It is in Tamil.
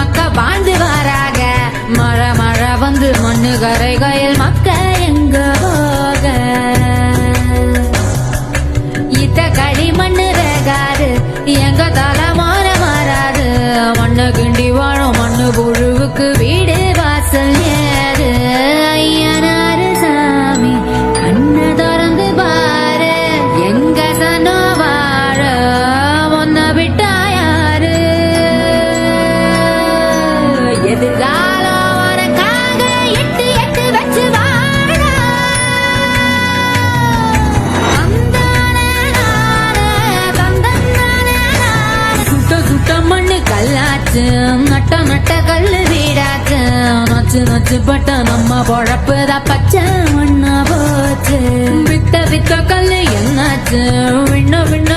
மக்க வாழ்ந்து வாராக மழை மழை வந்து மண்ணு கரை கரைகையில் மக்க கல்லாச்சு நட்ட நட்ட கல்லு வீடாச்சு. நச்சு நச்சு பட்ட நம்ம பொழப்புதான் பச்சை மண்ணா போச்சு. வித்த வித்த கல்லு என்னாச்சு? விண்ண விண்ண